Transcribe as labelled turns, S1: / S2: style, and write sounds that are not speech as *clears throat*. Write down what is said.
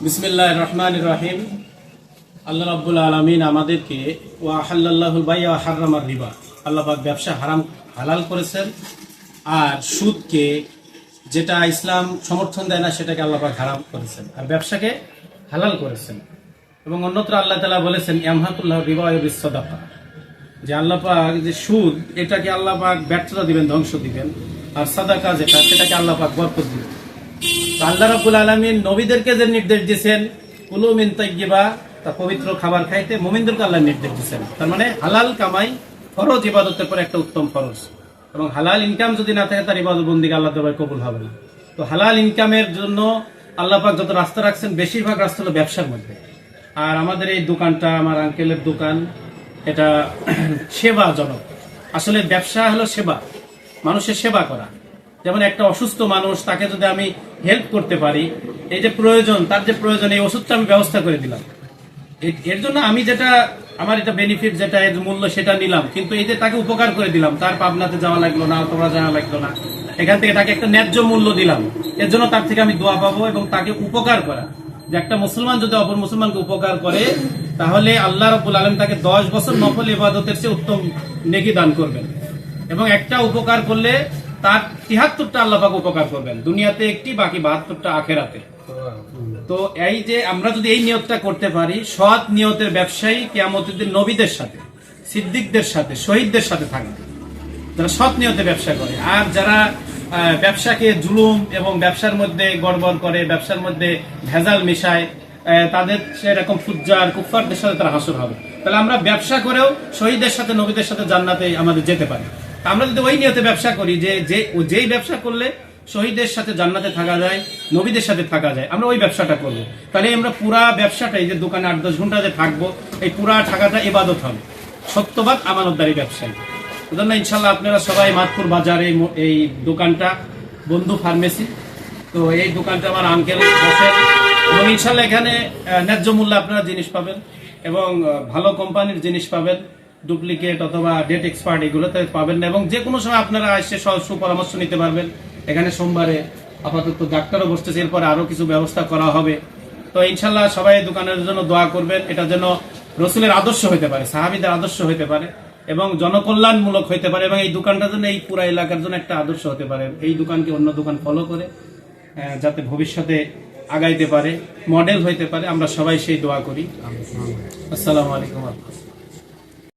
S1: বিসমিল্লাহ রহমান রহিম। আল্লাহ রাব্বুল আলমিন আমাদেরকে ওয়া হাল্লাহুল বাই হারামার রিবা। আল্লাহ পাক ব্যবসা হারাম, হালাল করেছেন। আর সুদকে যেটা ইসলাম সমর্থন দেয় না, সেটাকে আল্লাহ পাক হারাম করেছেন। আর ব্যবসাকে হালাল করেছেন। এবং অন্যত্র আল্লাহ তালা বলেছেন, ইয়ামহাকুল্লাহ রিবা ও বিশ্বদাপা যে আল্লাহ পাক যে সুদ, এটাকে আল্লাহ পাক ব্যর্থতা দিবেন, ধ্বংস দিবেন। আর সাদাকা যেটা, সেটাকে আল্লাহ পাক বরকত দিবেন। আল্লাহ রাব্বুল আলমিন নবীদেরকে যে নির্দেশ দিয়েছেন, কুলু মিন তাইয়্যিবা, তা পবিত্র খাবার খাইতে মুমিনদেরকে আল্লাহ নির্দেশ দিয়েছেন। তার মানে হালাল কামাই ফরজ ইবাদতের পর একটা উত্তম ফরজ। এবং হালাল ইনকাম যদি না থাকে, তার ইবাদত বন্দিকে আল্লাহ দরবারে কবুল হবে না। তো হালাল ইনকামের জন্য আল্লাহ পাক যত রাস্তা রাখছেন, বেশিরভাগ রাস্তা হলো ব্যবসার মধ্যে। আর আমাদের এই দোকানটা, আমার আঙ্কেলের দোকান, এটা *clears throat* সেবাজনক। আসলে ব্যবসা হলো সেবা। মানুষের সেবা করা। যেমন একটা অসুস্থ মানুষ, তাকে যদি আমি হেল্প করতে পারি, এই যে প্রয়োজন, তার যে প্রয়োজন, এই ওষুধটা আমি ব্যবস্থা করে দিলাম। এর জন্য আমি যেটা, আমার এটা বেনিফিট যেটা, এর মূল্য সেটা নিলাম। কিন্তু এই যে তাকে উপকার করে দিলাম, তার পাবনাতে যাওয়া লাগল না, তোমরা যাওয়া লাগল না। এখান থেকে তাকে একটা ন্যায্য মূল্য দিলাম। এর জন্য তার থেকে আমি দোয়া পাবো এবং তাকে উপকার করা। যে একটা মুসলমান যদি অপর মুসলমানকে উপকার করে, তাহলে আল্লাহ রবুল আলম তাকে দশ বছর নফল ইবাদতের চেয়ে উত্তম নেকি দান করবেন। এবং একটা উপকার করলে তার তিহাত্তরটা আল্লাহাক উপকার করবেন। দুনিয়াতে একটি, বাকি বাহাত্তরটা আখেরাতে। তো এই যে আমরা যদি এই নিয়তটা করতে পারি, সৎ নিয়তের ব্যবসায়ী কেয়ামতের নবীদের সাথে, সিদ্দিকদের সাথে, শহীদদের সাথে থাকবে। যারা সৎ নিয়তে ব্যবসা করে। আর যারা ব্যবসাকে জুলুম এবং ব্যবসার মধ্যে গড়বড় করে, ব্যবসার মধ্যে ভেজাল মিশায় তাদের সেরকম ফুজ্জার কুফারদের সাথে তারা হাসর হবে। তাহলে আমরা ব্যবসা করেও শহীদের সাথে, নবীদের সাথে জান্নাতে আমাদের যেতে পারি। আমরা যদি ওই নিয়তে ব্যবসা করি যে যে, যেই ব্যবসা করলে শহীদের সাথে জান্নাতে থাকা যায়, নবীদের সাথে থাকা যায়, আমরা ওই ব্যবসাটা করব। তাহলে আমরা পুরা ব্যবসাটাই যে দোকানে আট দশ ঘণ্টা যে থাকব, এই পুরা টাকাটা ইবাদত হবে। সত্যবাদ, আমানতদারি ব্যবসায়ী। জন্য ইনশাল্লাহ আপনারা সবাই মাতপুর বাজারে এই দোকানটা, বন্ধু ফার্মেসি। তো এই দোকানটা আমার আঙ্কেল এবং ইনশাল্লাহ এখানে ন্যায্য মূল্যে আপনারা জিনিস পাবেন এবং ভালো কোম্পানির জিনিস পাবেন। ডুপ্লিকেট অথবা ডেট এক্সপার্ট এগুলোতে পাবেন না। এবং যে কোনো সময় আপনারা এসে সুপরামর্শ নিতে পারবেন। এখানে সোমবারে আপাতত ডাক্তারও বসতেছে এরপরে আরও কিছু ব্যবস্থা করা হবে। তো ইনশাল্লাহ সবাই দোকানের জন্য দোয়া করবেন এটা যেন রসুলের আদর্শ হতে পারে সাহাবিদের আদর্শ হতে পারে এবং জনকল্যাণমূলক হতে পারে এবং এই দোকানটা যেন এই পুরা এলাকার জন্য একটা আদর্শ হতে পারে। এই দোকানকে অন্য দোকান ফলো করে যাতে ভবিষ্যতে আগাইতে পারে মডেল হইতে পারে আমরা সবাই সেই দোয়া করি। আসসালামু আলাইকুম।